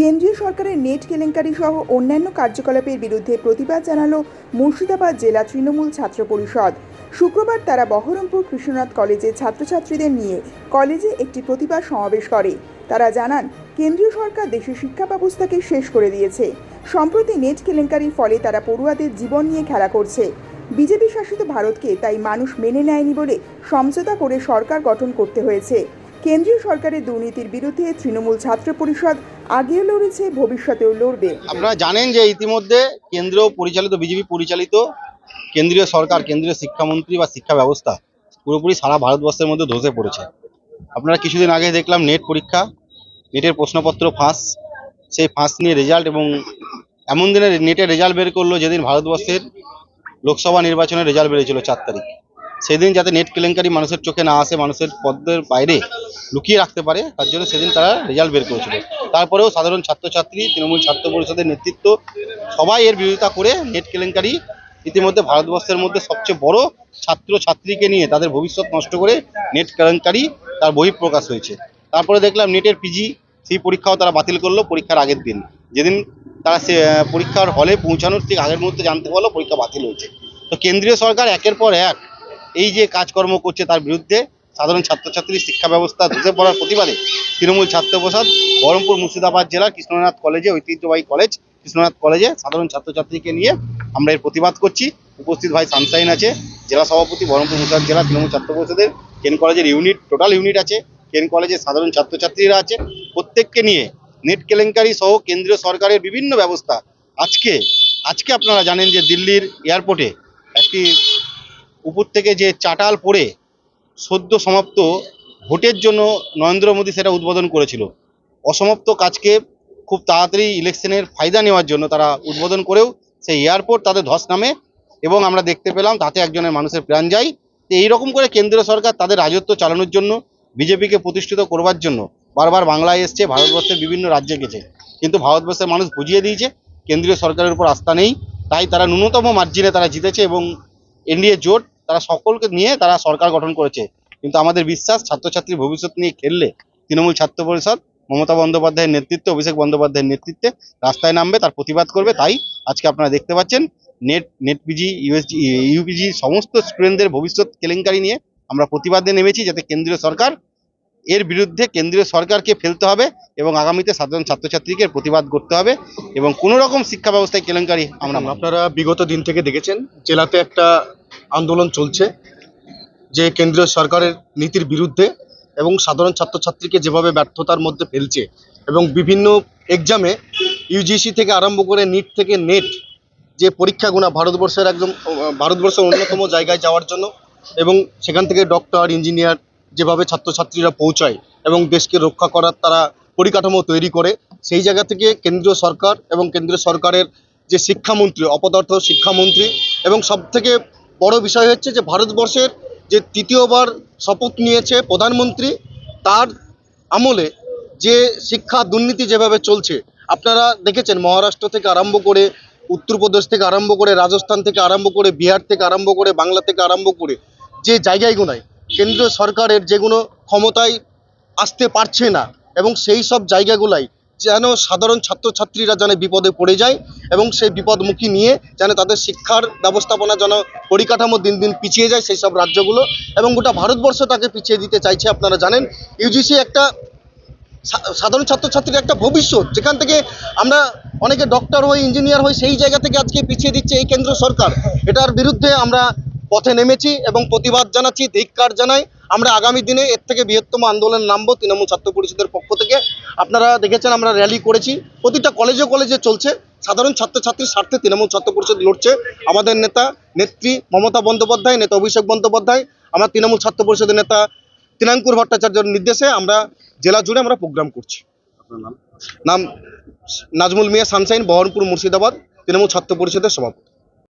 কেন্দ্রীয় সরকারের নেট কেলেঙ্কারি সহ অন্যান্য কার্যকলাপের বিরুদ্ধে প্রতিবাদ জানালো মুর্শিদাবাদ জেলা তৃণমূল ছাত্র পরিষদ। শুক্রবার তারা বহরমপুর কৃষ্ণনাথ কলেজের ছাত্রছাত্রীদের নিয়ে কলেজে একটি প্রতিবাদ সমাবেশ করে। তারা জানান, কেন্দ্রীয় সরকার দেশের শিক্ষা ব্যবস্থাকে শেষ করে দিয়েছে। সম্প্রতি নেট কেলেঙ্কারির ফলে তারা পড়ুয়াদের জীবন নিয়ে খেলা করছে। বিজেপি শাসিত ভারতকে তাই মানুষ মেনে নেয়নি বলে সমঝোতা করে সরকার গঠন করতে হয়েছে। কেন্দ্রীয় সরকারের দুর্নীতির বিরুদ্ধে তৃণমূল ছাত্র পরিষদ আগেও লড়েছে, ভবিষ্যতেও লড়বে। আপনারা জানেন যে ইতিমধ্যে কেন্দ্র পরিচালিত, বিজেপি পরিচালিত কেন্দ্রীয় সরকার, কেন্দ্রীয় শিক্ষামন্ত্রী বা শিক্ষা ব্যবস্থা পুরোপুরি সারা ভারতবর্ষের মধ্যে ধসে পড়েছে। আপনারা কিছুদিন আগে দেখলাম নেট পরীক্ষা, নেটের প্রশ্নপত্র ফাঁস, সেই ফাঁস নিয়ে রেজাল্ট এবং এমন দিনে নেটের রেজাল্ট বের করল যেদিন ভারতবর্ষের লোকসভা নির্বাচনের রেজাল্ট বেরিয়েছিল চার তারিখ। সেদিন যাতে নেট কেলেঙ্কারি মানুষের চোখে না আসে, মানুষের পদ্মের বাইরে লুকিয়ে রাখতে পারে, তার জন্য সেদিন তারা রেজাল্ট বের করেছিল। তারপরেও সাধারণ ছাত্রছাত্রী, তৃণমূল ছাত্র পরিষদের নেতৃত্ব সবাই এর বিরোধিতা করে নেট কেলেঙ্কারি ইতিমধ্যে ভারতবর্ষের মধ্যে সবচেয়ে বড় ছাত্র ছাত্রীকে নিয়ে তাদের ভবিষ্যৎ নষ্ট করে নেট কেলেঙ্কারি তার বহিঃপ্রকাশ হয়েছে। তারপরে দেখলাম নেটের পিজি সেই পরীক্ষাও তারা বাতিল করল পরীক্ষার আগের দিন। যেদিন তারা সে পরীক্ষার হলে পৌঁছানোর ঠিক আগের মুহূর্তে জানতে পারল পরীক্ষা বাতিল হয়েছে। তো কেন্দ্রীয় সরকার একের পর এক এই যে কাজকর্ম করছে তার বিরুদ্ধে সাধারণ ছাত্রছাত্রীর শিক্ষা ব্যবস্থা ধসে পড়ার প্রতিবাদে তৃণমূল ছাত্র প্রসাদ বহরমপুর মুর্শিদাবাদ জেলার কৃষ্ণনাথ কলেজে, ঐতিহ্যবাহী কলেজ, কৃষ্ণনাথ কলেজে সাধারণ ছাত্রছাত্রীকে নিয়ে আমরা এর প্রতিবাদ করছি। উপস্থিত ভাই সানসাইন আছে, জেলা সভাপতি, বহরমপুর মুর্শিদাবাদ জেলা তৃণমূল ছাত্র পরিষদের, কেন কলেজের ইউনিট, টোটাল ইউনিট আছে, কেন কলেজের সাধারণ ছাত্রছাত্রীরা আছে, প্রত্যেককে নিয়ে নেট কেলেঙ্কারি সহ কেন্দ্রীয় সরকারের বিভিন্ন ব্যবস্থা। আজকে আজকে আপনারা জানেন যে দিল্লির এয়ারপোর্টে একটি উপর থেকে যে চাটাল পড়ে সদ্য সমাপ্ত ভোটের জন্য নরেন্দ্র মোদী সেটা উদ্বোধন করেছিল। অসমাপ্ত কাজকে খুব তাড়াতাড়ি ইলেকশনের ফায়দা নেওয়ার জন্য তারা উদ্বোধন করেও সেই এয়ারপোর্ট তাদের ধস নামে এবং আমরা দেখতে পেলাম তাতে একজনের মানুষের প্রাণ যায়। তো এইরকম করে কেন্দ্রীয় সরকার তাদের রাজত্ব চালানোর জন্য বিজেপিকে প্রতিষ্ঠিত করবার জন্য বারবার বাংলায় এসছে, ভারতবর্ষের বিভিন্ন রাজ্যে গেছে। কিন্তু ভারতবর্ষের মানুষ বুঝিয়ে দিয়েছে, কেন্দ্রীয় সরকারের উপর আস্থা নেই। তাই তারা ন্যূনতম মার্জিনে তারা জিতেছে এবং এনডিএ জোট তারা সকলকে নিয়ে তারা সরকার গঠন করেছে। কিন্তু আমাদের বিশ্বাস ছাত্রছাত্রীর ভবিষ্যৎ নিয়ে খেললে তৃণমূল ছাত্র পরিষদ, মমতা বন্দ্যোপাধ্যায়ের নেতৃত্বে, অভিষেক বন্দ্যোপাধ্যায়ের নেতৃত্বে রাস্তায় নামবে, তার প্রতিবাদ করবে। তাই আজকে আপনারা দেখতে পাচ্ছেন, NET NET PG USG, UPG সমস্ত স্টুডেন্টদের ভবিষ্যৎ কেলেঙ্কারি নিয়ে আমরা প্রতিবাদে নেমেছি যাতে কেন্দ্রীয় সরকার, এর বিরুদ্ধে কেন্দ্রীয় সরকারকে ফেলতে হবে এবং আগামীতে সাধারণ ছাত্রছাত্রীকে প্রতিবাদ করতে হবে এবং কোনো রকম শিক্ষা ব্যবস্থায় কেলেঙ্কারি আমরা আপনারা বিগত দিন থেকে দেখেছেন, জেলাতে একটা আন্দোলন চলছে, যে কেন্দ্রীয় সরকারের নীতির বিরুদ্ধে এবং সাধারণ ছাত্রছাত্রীকে যেভাবে ব্যর্থতার মধ্যে ফেলছে এবং বিভিন্ন এক্সামে ইউজিসি থেকে আরম্ভ করে নিট থেকে নেট যে পরীক্ষাগুলো ভারতবর্ষের একদম, ভারতবর্ষের অন্যতম জায়গায় যাওয়ার জন্য এবং সেখান থেকে ডক্টর ইঞ্জিনিয়ার যেভাবে ছাত্রছাত্রীরা পৌঁছায় এবং দেশকে রক্ষা করার তারা পরিকাঠামো তৈরি করে, সেই জায়গা থেকে কেন্দ্রীয় সরকার এবং কেন্দ্রীয় সরকারের যে শিক্ষামন্ত্রী, অপদার্থ শিক্ষামন্ত্রী এবং সব থেকে বড় বিষয় হচ্ছে যে ভারতবর্ষের যে তৃতীয়বার শপথ নিয়েছে প্রধানমন্ত্রী, তার আমলে যে শিক্ষা দুর্নীতি যেভাবে চলছে, আপনারা দেখেছেন মহারাষ্ট্র থেকে আরম্ভ করে উত্তরপ্রদেশ থেকে আরম্ভ করে রাজস্থান থেকে আরম্ভ করে বিহার থেকে আরম্ভ করে বাংলা থেকে আরম্ভ করে যে জায়গাগুলোয় কেন্দ্রীয় সরকারের যেগুলো ক্ষমতায় আসতে পারছে না এবং সেই সব জায়গাগুলাই যেন সাধারণ ছাত্রছাত্রীরা যেন বিপদে পড়ে যায় এবং সেই বিপদমুখী নিয়ে যেন তাদের শিক্ষার ব্যবস্থাপনা যেন পরিকাঠামো দিন দিন পিছিয়ে যায় সেই সব রাজ্যগুলো এবং গোটা ভারতবর্ষ তাকে পিছিয়ে দিতে চাইছে, আপনারা জানেন। ইউজিসি একটা সাধারণ ছাত্রছাত্রীর একটা ভবিষ্যৎ, যেখান থেকে আমরা অনেকে ডক্টর হই ইঞ্জিনিয়ার হই, সেই জায়গা থেকে আজকে পিছিয়ে দিচ্ছে এই কেন্দ্র সরকার। এটার বিরুদ্ধে আমরা পথে নেমেছি এবং প্রতিবাদ জানাচ্ছি ধিক্কার জানাই। আমরা আগামী দিনে এর থেকে বৃহত্তম আন্দোলন নামবো তৃণমূল ছাত্র পরিষদের পক্ষ থেকে। আপনারা দেখেছেন আমরা র্যালি করেছি। প্রতিটা কলেজে কলেজে চলছে। সাধারণ ছাত্রছাত্রীর স্বার্থে তৃণমূল ছাত্র পরিষদ লড়ছে। আমাদের নেতা নেত্রী মমতা বন্দ্যোপাধ্যায় নেতা অভিষেক বন্দ্যোপাধ্যায় আমার তৃণমূল ছাত্র পরিষদের নেতা তিনাঙ্কুর ভট্টাচার্যের নির্দেশে আমরা জেলা জুড়ে আমরা প্রোগ্রাম করছি। নাম নাজমুল মিয়া সানসাইন বহরমপুর মুর্শিদাবাদ তৃণমূল ছাত্র পরিষদের সভাপতি।